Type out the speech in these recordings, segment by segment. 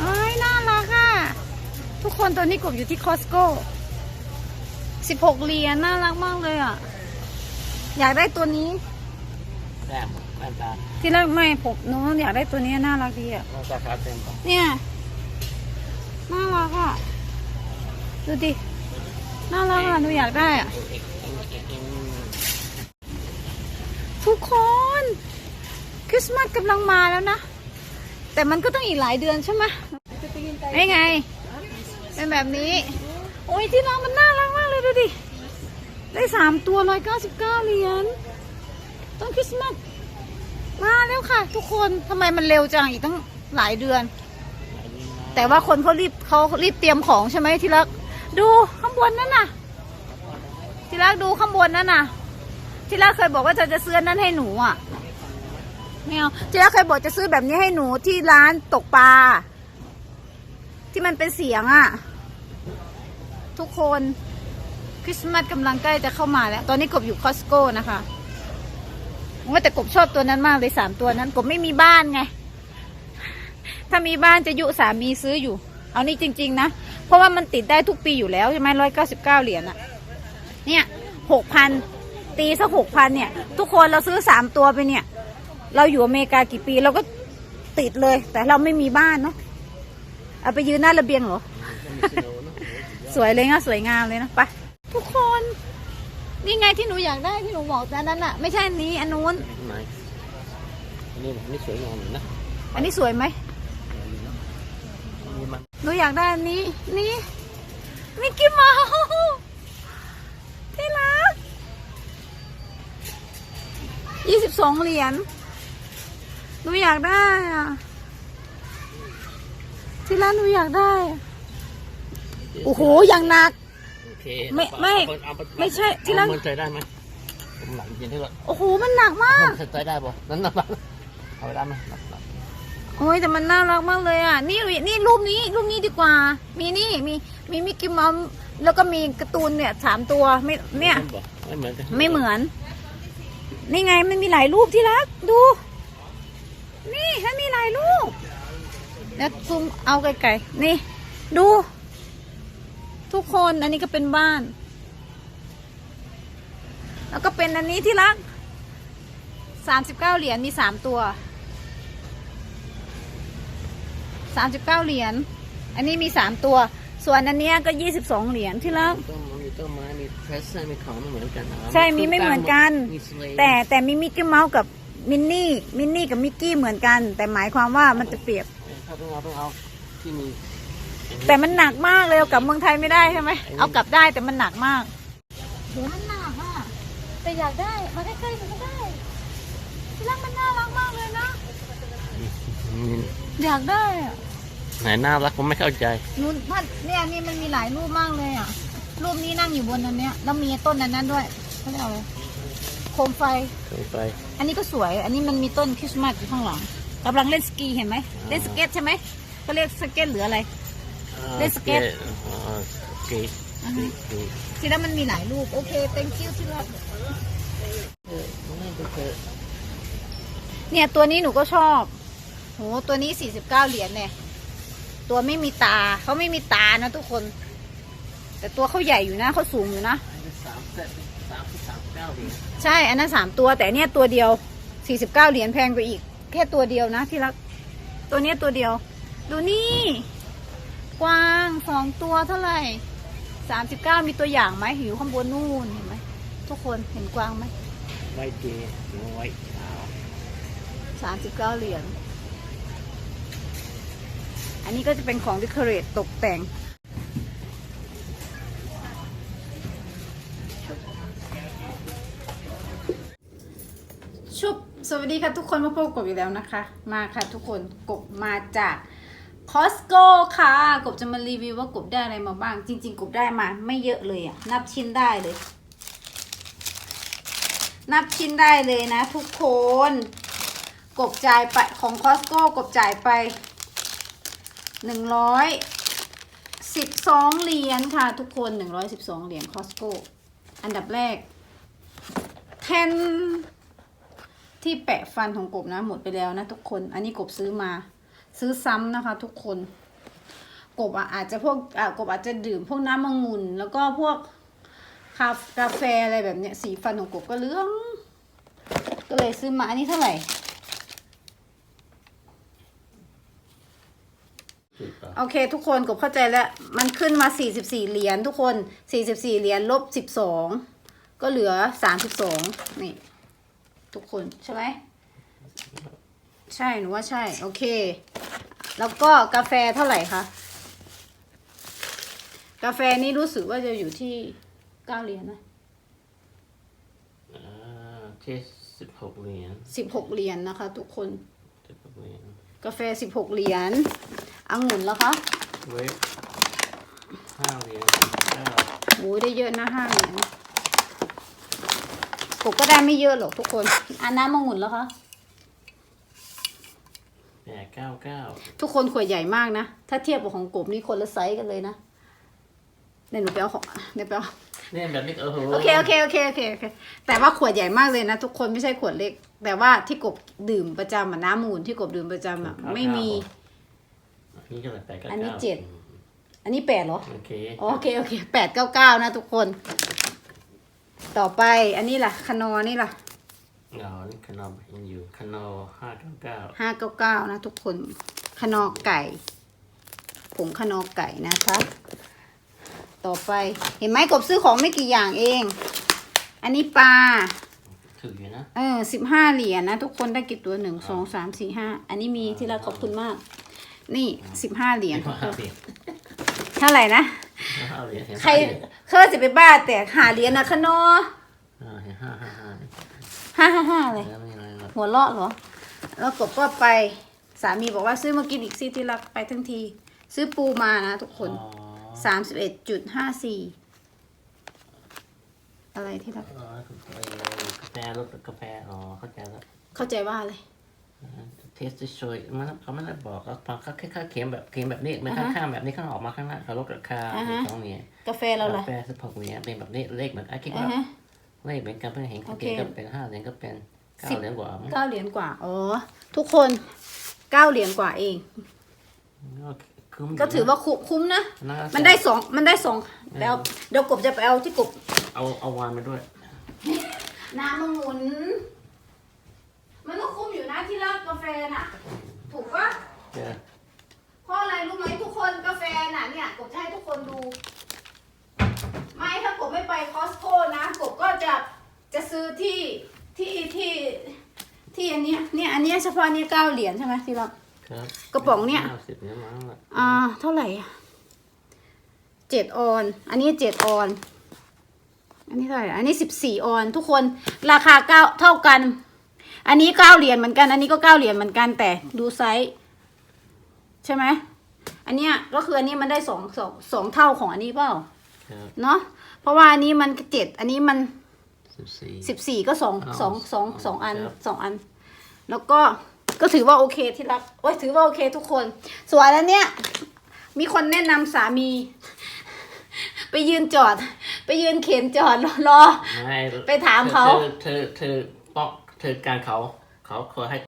เอ้ยน่ารักอะ ทุกคนตอนนี้กบอยู่ที่คอสโก้สิบหกเหรียญน่ารักมากเลยอะ อยากได้ตัวนี้แต้มแว่นตาที่แรกไม่ผมหนูอยากได้ตัวนี้น่ารักดีอะแว่นตาครับเต็มก่อนเนี่ยน่ารักอะดูดิน่ารักอะหนูอยากได้อะเอกเอกเอกเอกทุกคน คริสต์มาสกำลังมาแล้วนะ แต่มันก็ต้องอีกหลายเดือนใช่ไหมไอ้ไง เป็นแบบนี้ โอ้ยที่รักมันน่ารักมากเลยดูดิ ได้สามตัวร้อยเก้าสิบเก้าเหรียญต้นคริสต์มาสมาแล้วค่ะ ทุกคนทำไมมันเร็วจังอีกตั้งหลายเดือน แต่ว่าคนเขารีบเขารีบเตรียมของใช่ไหมที่รักดูข้างบนนั่นน่ะ ที่รักดูข้างบนนั่นน่ะ ที่รักเคยบอกว่าจะจะซื้อนั่นให้หนูอะ ไม่เอาที่รักเคยบอกจะซื้อแบบนี้ให้หนูที่ร้านตกปลาที่มันเป็นเสียงอะ ทุกคนคริสต์มาสกำลังใกล้จะเข้ามาแล้ว ตอนนี้กบอยู่คอสโก้นะคะว่าแต่กบชอบตัวนั้นมากเลยสามตัวนั้น กบไม่มีบ้านไง ถ้ามีบ้านจะยุสามีซื้ออยู่ เอานี่จริง ๆ นะ เพราะว่ามันติดได้ทุกปีอยู่แล้วใช่ไหมร้อยเก้าสิบเก้าเหรียญอะเนี่ยหกพันตีสักหกพันเนี่ย ทุกคนเราซื้อสามตัวไปเนี่ย เราอยู่อเมริกากี่ปีเราก็ติดเลย แต่เราไม่มีบ้านเนาะเอาไปยืนหน้าระเบียงเหรอ สวยเลยนะสวยงามเลยนะไปทุกคน นี่ไงที่หนูอยากได้ที่หนูบอกแต่นั้นอะไม่ใช่อันนี้อันนู้นไหนอันนี้อันนี้สวยงามอยู่นะอันนี้สวยไหมอันนี้มันหนูอยากได้อันนี้ นี่มิกกี้เมาส์ที่รักยี่สิบสองเหรียญ หนูอยากได้อะที่ร้านหนูอยากได้อะโอ้โหอย่างหนัก โอเคไม่ไม่เอาปไม่ใช่ที่รัก เอามันใส่ได้ไหมผมหลังจริงที่รถโอ้โหมันหนักมาก ใส่ได้ป่ะนั่นนับเอาไปได้ไหมนับนับโอ้ยแต่มันน่ารักมากเลยอะ นี่นี่รูปนี้รูปนี้ดีกว่า มีนี่มีมีมิกกี้เมาส์แล้วก็มีการ์ตูนเนี่ยสามตัวไม่เนี่ย ไม่เหมือนกันไม่เหมือน นี่ไงมันมีหลายรูปที่รัก ดู นี่มันมีหลายรูป แล้วซูมเอาไกลๆนี่ ดู ทุกคนอันนี้ก็เป็นบ้าน แล้วก็เป็นอันนี้ที่รักสามสิบเก้าเหรียญมีสามตัวสามสิบเก้าเหรียญอันนี้มีสามตัว ส่วนอันเนี้ยก็ยี่สิบสองเหรียญที่รักต้นมีต้นไม้มีเพรสมีของไม่เหมือนกันนะใช่มีไม่เหมือนกันมีสเลย์แต่แต่มีมิกกี้เมาส์กับมินนี่มินนี่กับมิกกี้เหมือนกัน แต่หมายความว่ามันจะเปรียบ ถ้าต้องเอาต้องเอาที่มีแต่มันหนักมากเลยเอากลับเมืองไทยไม่ได้ใช่ไหมเอากลับได้แต่มันหนักมากโหมันหนักอะแต่อยากได้มาใกล้ๆกันก็ได้ที่รักมันน่ารักมากเลยนะ อยากได้อะไหนน่ารักผมไม่เข้าใจนู่นพัดเนี่ยนี่มันมีหลายรูปมากเลยอะ รูปนี้นั่งอยู่บนนั้นเนี้ยแล้วมีต้นนั้นนั้นด้วยเขาเรียกอะไรโคมไฟเคยไปอันนี้ก็สวย อันนี้มันมีต้นคริสต์มาสอยู่ข้างหลัง กำลังเล่นสกีเห็นไหมเล่นสเก็ตใช่ไหมเขาเรียกสเก็ตหรืออะไร เล่นสเก็ตอ๋อสเก็ตอ่าฮะสเก็ตที่แล้วมันมีหลายรูปโอเค thank you ที่รักเออมันน่าจะเจอเนี่ยตัวนี้หนูก็ชอบโหตัวนี้49เหรียญเนี่ยตัวไม่มีตาเขาไม่มีตานะทุกคน แต่ตัวเขาใหญ่อยู่นะเขาสูงอยู่นะสามเซตสามสิบสามเก้าเหรียญใช่ อันนั้นสามตัวแต่เนี่ยตัวเดียว49เหรียญแพงไปอีก แค่ตัวเดียวนะที่รัก ตัวเนี้ยตัวเดียว ดูนี่ กวางสองตัวเท่าไหร่39มีตัวอย่างไหมอยู่ข้างบนนู่นเห็นไหมทุกคนเห็นกวางไหมไวเจไวขาวสามสิบเก้าเหรียญอันนี้ก็จะเป็นของดิคอเรตตกแต่ง สวัสดีค่ะทุกคนมาพบกบกบอีกแล้วนะคะ มาค่ะทุกคนกบมาจากคอสโก้ค่ะ กบจะมารีวิวว่ากบได้อะไรมาบ้าง จริง ๆ กบได้มาไม่เยอะเลยอะนับชิ้นได้เลย นับชิ้นได้เลยนะ ทุกคน กบจ่ายไปของคอสโก้กบจ่ายไปหนึ่งร้อยสิบสองเหรียญค่ะทุกคนหนึ่งร้อยสิบสองเหรียญคอสโก้อันดับแรกแทน ที่แปะฟันของกบนะหมดไปแล้วนะทุกคน อันนี้กบซื้อมา ซื้อซ้ำนะคะ ทุกคน กบอะอาจจะพวกอะกบอาจจะดื่มพวกน้ำองุ่นแล้วก็พวกคากาแฟอะไรแบบเนี้ยสีฟันของกบก็เหลือง ก็เลยซื้อมาอันนี้เท่าไหร่โอเค ทุกคนกบเข้าใจแล้วมันขึ้นมา 44 เหรียญทุกคน 44 เหรียญลบ 12 ก็เหลือ 32 นี่ ทุกคนใช่ไหมใช่หนูว่าใช่ โอเค แล้วก็กาแฟเท่าไหร่คะกาแฟนี่รู้สึกว่าจะอยู่ที่9เหรียญนะอ่าที่สิบหกเหรียญ16เหรียญนะคะ ทุกคนสิบหกเหรียญกาแฟ16เหรียญองุ่นแล้วคะเวฟห้าเหรียญเก้าโอ้ยได้เยอะนะห้าเหรียญ กบก็ได้ไม่เยอะหรอกทุกคนอันน้ำมะงุ่นแล้วคะแปดเก้าเก้าทุกคนขวดใหญ่มากนะ ถ้าเทียบกับของกบนี่คนละไซส์กันเลยนะเดี๋ยวหนูไปเอาของเดี๋ยวไปเอาเนี่ยแบบนี้โอ้โหโอเคโอเคโอเคโอเคโอเคแต่ว่าขวดใหญ่มากเลยนะ ทุกคนไม่ใช่ขวดเล็ก แต่ว่าที่กบดื่มประจำอะน้ำมูลที่กบดื่มประจำอะไม่มี อันนี้ก็เลยแปดเก้าอันนี้ก้าเจ็ดอันนี้แปดเหรอโอเคโอเคโอเคแปดเก้าเก้านะทุกคน ต่อไปอันนี้ล่ะคานอนี่ล่ะอ๋อนี่ขนมยังอยู่ขนมห้าเก้าเก้าห้าเก้าเก้านะทุกคนขนอไก่ผงขนอไก่นะคะ ต่อไปเห็นไหมกบซื้อของไม่กี่อย่างเอง อันนี้ปลาถืออยู่นะเออสิบห้าเหรียญนะทุกคนได้กี่ตัวหนึ่งสองสามสี่ห้าอันนี้มีที่รักขอบคุณมาก นี่สิบห้าเหรียญทุกคห้านเหรียญเท่าไหร่นะ ห้าเหรียญเห็นใครเคยจะไปบ้าแต่หาเหรียญนะขนออ่าเห็นห้าห้าห้าห้าห้าห้าเลย แล้วไม่อะไรหรอกหัวเราะเหรอ แล้วกบก็ไป สามีบอกว่าซื้อมากินอีกสิที่รักไปทั้งที ซื้อปูมานะทุกคนอ๋อสามสิบเอ็ดจุดห้าสี่อะไรที่รักอ๋อกาแฟรสกาแฟอ๋อเข้าใจแล้วเข้าใจว่าอะไร เทสต์ช่วยมันเขาไม่ได้บอกเขาเขาแค่แค่เขียนแบบเขียนแบบนี้มันอ่าฮะข้างๆแบบนี้ข้างออกมาข้างหน้าเขาลดราคาอ่าฮะสองเนี่ยกาแฟเราล่ะกาแฟสิบหกเหรียญเป็นแบบนี้เลขเหมือนไอ้คิดอ่าว่าฮะเลขเหมือนกันเพื่อนเห็นโอเคเก็เป็นห้าเหรียญก็เป็นเก้าสิบเหรียญกว่ามั้งเก้าเหรียญกว่าอ๋อทุกคนเก้าเหรียญกว่าเองก็คุ้มยู่ก็ถือว่าคุ้มคุ้มนะะมันได้สองมันได้สองแล้วเดี๋ยวกบจะไปเอาที่กบ เอาเอาวานมาด้วย น้ำมะงุน มันก็คุ้มอยู่นะที่รักกาแฟน่ะ ถูกปะเจอเพราะอะไรรู้ไหมทุกคนกาแฟน่ะเนี่ยกบจะให้ทุกคนดู ไม่ถ้ากบไม่ไปคอสโก้นะกบก็จะจะซื้อที่ที่ที่ที่อันเนี้ยเนี่ยอันเนี้ยเฉพาะอันเนี้ยเก้าเหรียญใช่ไหมที่เรา ครับกระป๋องเนี่ย ห้าสิบเนี่ยมั้งละอ่าเท่าไหร่อะเจ็ดออน อันนี้เจ็ดออน อันนี้เท่าไหร่ อันนี้สิบสี่ออน ทุกคนราคาเก้าเท่ากัน อันนี้เก้าเหรียญเหมือนกัน อันนี้ก็เก้าเหรียญเหมือนกันแต่ดูไซส์ใช่ไหมอันเนี้ยก็คืออันนี้มันได้สองสองสองเท่าของอันนี้เปล่าครับเนาะเพราะว่าอันนี้มันเจ็ดอันนี้มันสิบสี่ สิบสี่ก็สองอ๋อสองสองสองอันครับ สองอัน แล้วก็ก็ถือว่าโอเคที่รักโอ้ยถือว่าโอเคทุกคน ส่วนอันเนี้ยมีคนแนะนำสามี ไปยืนจอด ไปยืนเข็นจอดรอรอไม่ไปถามเขาเธอเธอป้องเธอการเขาเขาเคยให้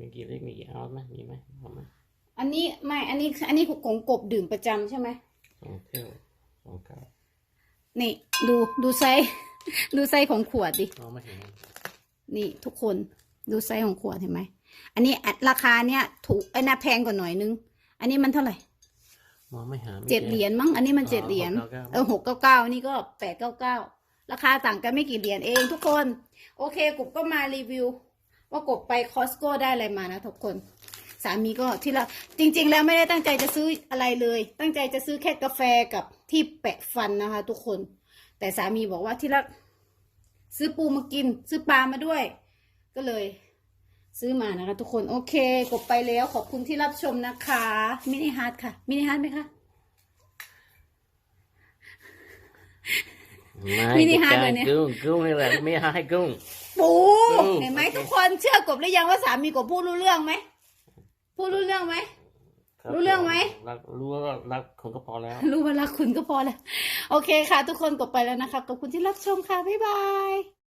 มีกี่เลขมีกี่เอาไหมมีไหมเอาไหมอันนี้ไม่อันนี้อันนี้ของกบดื่มประจำใช่ไหมสองเที่ยวสองเก้านี่ ดูดูไซส์ ดูไซส์ของขวดดิ เอาไม่เห็นนี่ทุกคนดูไซส์ของขวดเห็นไหม อันนี้อัดราคาเนี้ยถูกไอ้น่าแพงกว่าหน่อยนึง อันนี้มันเท่าไหร่มองไม่หาไม่เจ็ดจอ เหรียญมั้ง อันนี้มันเจ็ดเหรียญ699 เออหกเก้าเก้านี่ก็แปดเก้าเก้า ราคาต่างกันไม่กี่เหรียญเองทุกคน โอเคกบก็มารีวิว ว่ากบไปคอสโก้ได้อะไรมานะทุกคน สามีก็ที่ละจริง ๆ แล้วไม่ได้ตั้งใจจะซื้ออะไรเลย ตั้งใจจะซื้อแค่กาแฟกับที่แปะฟันนะคะ ทุกคน แต่สามีบอกว่าที่ละซื้อปูมากิน ซื้อปลามาด้วย ก็เลย ซื้อมานะคะ ทุกคนโอเค กบไปแล้วขอบคุณที่รับชมนะคะมินิฮาร์ดค่ะมินิฮาร์ดไหมคะ มินิฮาร์ทเลยเนี่ยกุ้งกุ้งนี่แหละไม่ให้กุ้งปูปูเห็นไหมโอเคทุกคนเชื่อกบหรือยังว่าสามีกบพูดรู้เรื่องไหมพูดรู้เรื่องไหมคบรู้เรื่องไหมรักรู้ว่ารักคนก็พอแล้ว รู้ว่ารักคุณก็พอแล้ว โอเคค่ะ ทุกคนกบไปแล้วนะคะขอบคุณที่รับชมค่ะ บ๊ายบาย